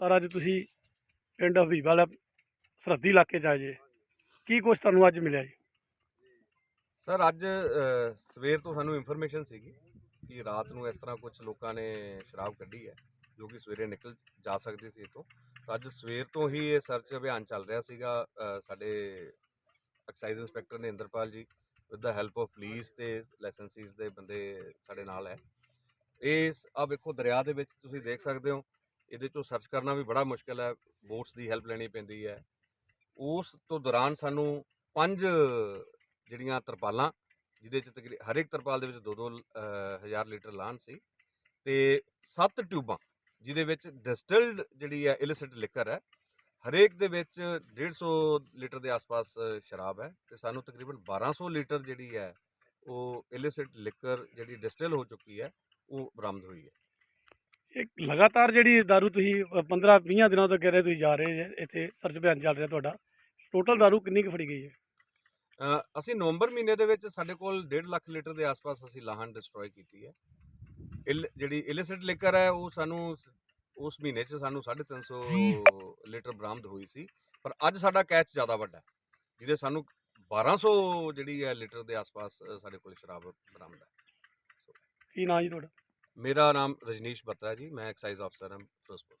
Sir ਅੱਜ ਤੁਸੀਂ ਪਿੰਡ ਹਬੀਬਾਲਾ ਸਰਹੱਦੀ ਇਲਾਕੇ 'ਚ ਆਏ ਜੇ। ਕੀ ਕੁਛ ਤੁਹਾਨੂੰ ਅੱਜ ਮਿਲਿਆ ਜੀ? ਸਰ ਅੱਜ ਅ, ਸਵੇਰ ਤੋਂ ਸਾਨੂੰ ਇਨਫੋਰਮੇਸ਼ਨ ਸੀਗੀ ਕਿ ਰਾਤ ਨੂੰ ਇਸ ਤਰ੍ਹਾਂ ਕੁਝ ਲੋਕਾਂ ਨੇ ਸ਼ਰਾਬ ਕੱਢੀ ਹੈ ਜੋ ਕਿ ਸਵੇਰੇ ਨਿਕਲ ਜਾ ਸਕਦੀ ਸੀ ਇੱਥੋਂ। ਤਾਂ ਅੱਜ ਸਵੇਰ ਤੋਂ ਹੀ ਇਹ ਸਰਚ ਅਭਿਆਨ ਚੱਲ ਰਿਹਾ ਸੀਗਾ। ਅ, ਸਾਡੇ ਐਕਸਾਈਜ਼ ਇੰਸਪੈਕਟਰ ਨੇ Inderpal ji with the help of police ਤੇ ਲਾਇਸੈਂਸੀਜ਼ ਦੇ ਬੰਦੇ ਸਾਡੇ ਨਾਲ ਹੈ। ਇਹ ਆਹ ਵੇਖੋ ਦਰਿਆ ਦੇ ਵਿੱਚ ਤੁਸੀਂ ਦੇਖ ਸਕਦੇ ਹੋ ਇਹਦੇ ਚੋਂ ਸਰਚ ਕਰਨਾ ਵੀ ਬੜਾ ਮੁਸ਼ਕਲ ਹੈ, ਬੋਟਸ ਦੀ ਹੈਲਪ ਲੈਣੀ ਪੈਂਦੀ ਹੈ। ਉਸ ਤੋਂ ਦੌਰਾਨ ਸਾਨੂੰ ਪੰਜ ਜਿਹੜੀਆਂ ਤਰਪਾਲਾਂ, ਜਿਹਦੇ ਚ ਤਕਰੀ ਹਰ ਇੱਕ ਤਰਪਾਲ ਦੇ ਵਿੱਚ 2-2 ਹਜ਼ਾਰ ਲੀਟਰ ਲਾਨ ਸੀ ਤੇ ਸੱਤ ਟਿਊਬਾਂ, ਜਿਹਦੇ ਵਿੱਚ ਡਿਸਟਿਲਡ ਜਿਹੜੀ ਹੈ ਇਲਿਸਿਟ ਲਿਕਰ ਹੈ, ਹਰੇਕ ਦੇ ਵਿੱਚ 150 ਲੀਟਰ ਦੇ ਆਸ-ਪਾਸ ਸ਼ਰਾਬ ਹੈ ਤੇ ਸਾਨੂੰ ਤਕਰੀਬਨ 1200 ਲੀਟਰ ਜਿਹੜੀ ਹੈ, ਉਹ ਇਲਿਸਿਟ ਲਿਕਰ ਜਿਹੜੀ ਡਿਸਟਿਲ ਹੋ ਚੁੱਕੀ ਹੈ, ਉਹ ਬਰਾਮਦ ਹੋਈ ਹੈ। ਲਗਾਤਾਰ ਜਿਹੜੀ दारू ਤੁਸੀਂ 15 20 ਦਿਨਾਂ ਤੋਂ ਕਹਿ ਰਹੇ ਤੁਸੀਂ ਜਾ ਰਹੇ ਜੇ ਇੱਥੇ ਸਰਚ ਅਭਿਆਨ ਚੱਲ ਰਿਹਾ ਤੁਹਾਡਾ ਟੋਟਲ दारू ਕਿੰਨੀ ਕੁ ਫੜੀ ਗਈ ਹੈ ਅ, ਅਸੀਂ ਨਵੰਬਰ ਮਹੀਨੇ ਦੇ ਵਿੱਚ ਸਾਡੇ ਕੋਲ 1.5 ਲੱਖ ਲੀਟਰ ਦੇ ਆਸ-ਪਾਸ ਅਸੀਂ ਲਾਹਨ ਡਿਸਟਰੋਏ ਕੀਤੀ ਹੈ ਇਲ ਜਿਹੜੀ ਇਲਿਸਿਟ ਲਿਕਰ ਹੈ ਉਹ ਸਾਨੂੰ ਸ- ਉਸ ਮਹੀਨੇ 'ਚ ਸਾਨੂੰ 350 ਲੀਟਰ ਬਰਾਮਦ ਹੋਈ ਸੀ ਪਰ ਅੱਜ ਸਾਡਾ ਕੈਚ ਜ਼ਿਆਦਾ ਵੱਡਾ ਹੈ ਜਿਹਦੇ ਸਾਨੂੰ 1200 ਜਿਹੜੀ ਹੈ ਲੀਟਰ ਦੇ ਆਸ-ਪਾਸ ਅ, ਸਾਡੇ ਕੋਲ ਸ਼ਰਾਬ ਬਰਾਮਦ ਹੈ ਕੀ ਨਾਂ ਜੀ ਤੁਹਾਡਾ ਮੇਰਾ ਨਾਮ ਰਜਨੀਸ਼ ਬੱਤਰਾ ਜੀ ਮੈਂ ਐਕਸਾਈਜ਼ ਅਫਸਰ ਹਾਂ ਫਿਰੋਜ਼ਪੁਰ।